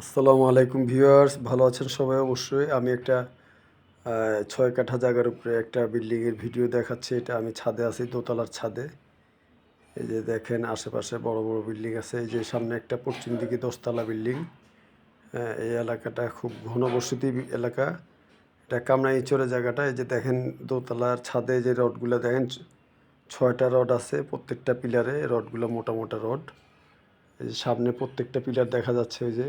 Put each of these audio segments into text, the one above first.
আসসালামু আলাইকুম ভিউয়ার্স, ভালো আছেন সবাই? অবশ্যই আমি একটা ছয় কাঠা জায়গার উপরে একটা বিল্ডিংয়ের ভিডিও দেখাচ্ছি। এটা আমি ছাদে আছি, দোতলার ছাদে। এই যে দেখেন, আশেপাশে বড় বড় বিল্ডিং আছে। এই যে সামনে একটা পশ্চিম দিকে দশতলা বিল্ডিং। এই এলাকাটা খুব ঘনবসতি এলাকা। এটা কামরাইচরের জায়গাটা। এই যে দেখেন, দোতলার ছাদে যে রডগুলো দেখেন, ছয়টা রড আছে প্রত্যেকটা পিলারে। রডগুলো মোটা মোটা রড। এই যে সামনে প্রত্যেকটা পিলার দেখা যাচ্ছে, ওই যে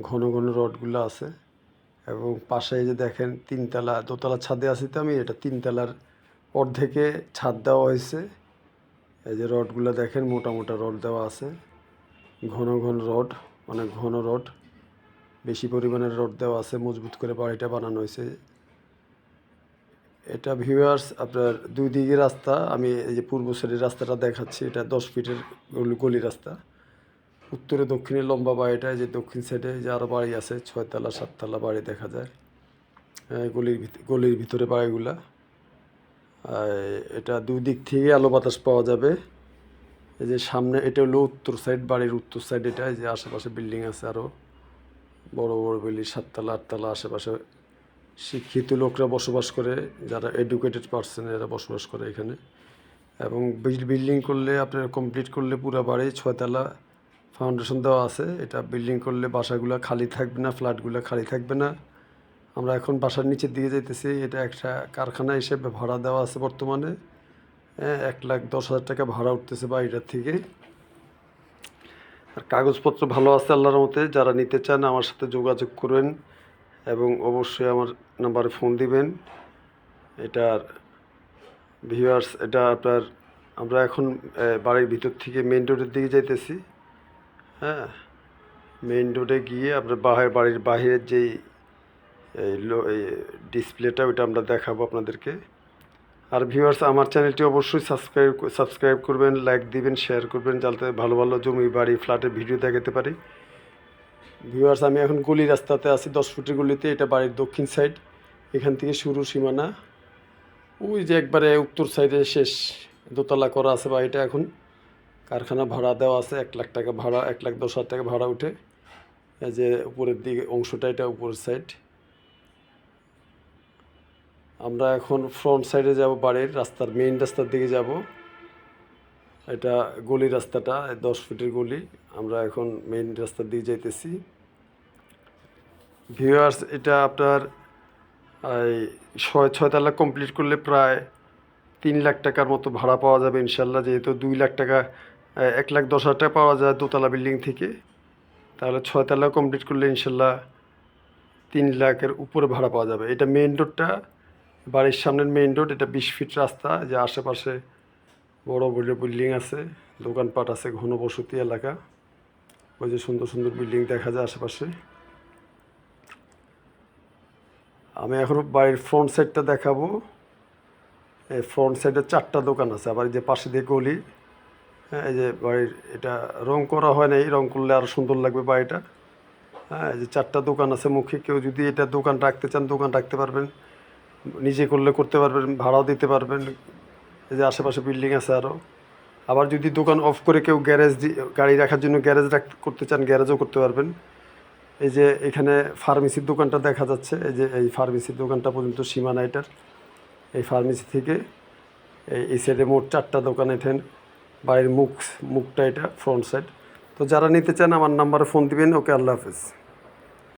ঘন ঘন রডগুলো আছে এবং পাশে যে দেখেন তিনতলা, দোতলা ছাদে আছি তো আমি, এটা তিনতলার অর্ধেকে ছাদ দেওয়া হয়েছে। এই যে রডগুলো দেখেন, মোটা মোটা রড দেওয়া আছে। ঘন ঘন রড, অনেক ঘন রড, বেশি পরিমাণের রড দেওয়া আছে, মজবুত করে বাড়িটা বানানো হয়েছে। এটা ভিউয়ার্স আপনার দুই দিকে রাস্তা, আমি এই যে পূর্ব সাইডের রাস্তাটা দেখাচ্ছি, এটা দশ ফিটের গলি- গলি রাস্তা। উত্তরে দক্ষিণে লম্বা বাড়িটা, এই যে দক্ষিণ সাইডে যে আরও বাড়ি আছে, ছয়তলা, সাততলা বাড়ি দেখা যায়। গলির গলির ভিতরে বাড়িগুলা। এটা দুই দিক থেকে আলো বাতাস পাওয়া যাবে। এই যে সামনে, এটা হলো উত্তর সাইড বাড়ির উত্তর সাইড এটা যে আশেপাশে বিল্ডিং আছে আরও বড় বড় বিল্ডিং, সাততলা, আটতলা আশেপাশে। শিক্ষিত লোকরা বসবাস করে, যারা এডুকেটেড পার্সন এরা বসবাস করে এখানে। এবং বিল্ডিং করলে, আপনার কমপ্লিট করলে পুরো বাড়ি ছয়তলা ফাউন্ডেশন দেওয়া আছে। এটা বিল্ডিং করলে বাসাগুলো খালি থাকবে না ফ্ল্যাটগুলো খালি থাকবে না। আমরা এখন বাসার নিচের দিকে যাইতেছি। এটা একটা কারখানা হিসেবে ভাড়া দেওয়া আছে বর্তমানে। হ্যাঁ, এক লাখ দশ হাজার টাকা ভাড়া উঠতেছে বাড়িটার থেকে। আর কাগজপত্র ভালো আছে আল্লাহর মতে যারা নিতে চান আমার সাথে যোগাযোগ করবেন এবং অবশ্যই আমার নাম্বারে ফোন দিবেন। এটার ভিউয়ার্স এটা আপনার আমরা এখন বাড়ির ভিতর থেকে মেন রোডের দিকে যাইতেছি। হ্যাঁ মেইন রোডে গিয়ে আপনার বাহির বাড়ির বাহিরের যেই, এই ডিসপ্লেটা ওইটা আমরা দেখাবো আপনাদেরকে। আর ভিউয়ার্স আমার চ্যানেলটি অবশ্যই সাবস্ক্রাইব সাবস্ক্রাইব করবেন লাইক দিবেন শেয়ার করবেন, যাতে ভালো ভালো জমি বাড়ি, ফ্ল্যাটের ভিডিও দেখাতে পারি। ভিউয়ার্স আমি এখন গলি রাস্তাতে আছি, দশ ফুটের গলিতে, এটা বাড়ির দক্ষিণ সাইড এখান থেকে শুরু সীমানা। ওই যে একবারে উত্তর সাইডে শেষ দোতলা করা আছে বা এটা এখন। কারখানা ভাড়া দেওয়া আছে, এক লাখ টাকা ভাড়া, এক লাখ দশ হাজার টাকা ভাড়া উঠে। যে উপরের দিকে অংশটা, এটা উপরের সাইড আমরা এখন ফ্রন্ট সাইডে যাব বাড়ির, রাস্তার মেইন রাস্তার দিকে যাব। এটা গলি রাস্তাটা দশ ফিটের গলি। আমরা এখন মেইন রাস্তার দিকে যাইতেছি। ভিউয়ার্স এটা আপনার, এই ছয় ছয়তলা কমপ্লিট করলে প্রায় তিন লাখ টাকার মতো ভাড়া পাওয়া যাবে ইনশাল্লাহ। যেহেতু দুই লাখ টাকা এক লাখ দশ হাজার টাকা পাওয়া যায় দোতলা বিল্ডিং থেকে। তাহলে ছয়তলা কমপ্লিট করলে ইনশাল্লাহ তিন লাখের উপরে ভাড়া পাওয়া যাবে। এটা মেইন রোডটা বাড়ির সামনের মেইন রোড এটা বিশ ফিট রাস্তা যে আশেপাশে বড় বড় বিল্ডিং আছে, দোকানপাট আছে, ঘনবসতি এলাকা। ওই যে সুন্দর সুন্দর বিল্ডিং দেখা যায় আশেপাশে। আমি এখন বাড়ির ফ্রন্ট সাইডটা দেখাবো। এই ফ্রন্ট সাইডে চারটা দোকান আছে, আবার যে পাশে দিয়ে গলি। হ্যাঁ এই যে বাড়ির এটা রং করা হয় না, এই রং করলে আরও সুন্দর লাগবে বাড়িটা। হ্যাঁ এই যে চারটা দোকান আছে মুখে, কেউ যদি এটা দোকান রাখতে চান, দোকান রাখতে পারবেন। নিজে করলে করতে পারবেন, ভাড়াও দিতে পারবেন। এই যে আশেপাশে বিল্ডিং আছে আরও আবার যদি দোকান অফ করে কেউ গ্যারেজ গাড়ি রাখার জন্য গ্যারেজ রাখ, করতে চান গ্যারেজও করতে পারবেন। এই যে এখানে ফার্মেসির দোকানটা দেখা যাচ্ছে, এই যে এই ফার্মেসির দোকানটা পর্যন্ত সীমানা এটার। এই ফার্মেসি থেকে এই সাইডে মোট চারটা দোকান এখানে। বাড়ির মুখ, মুখটা এটা ফ্রন্ট সাইড তো যারা নিতে চান, আমার নাম্বারে ফোন দিবেন। ওকে, আল্লাহ হাফেজ।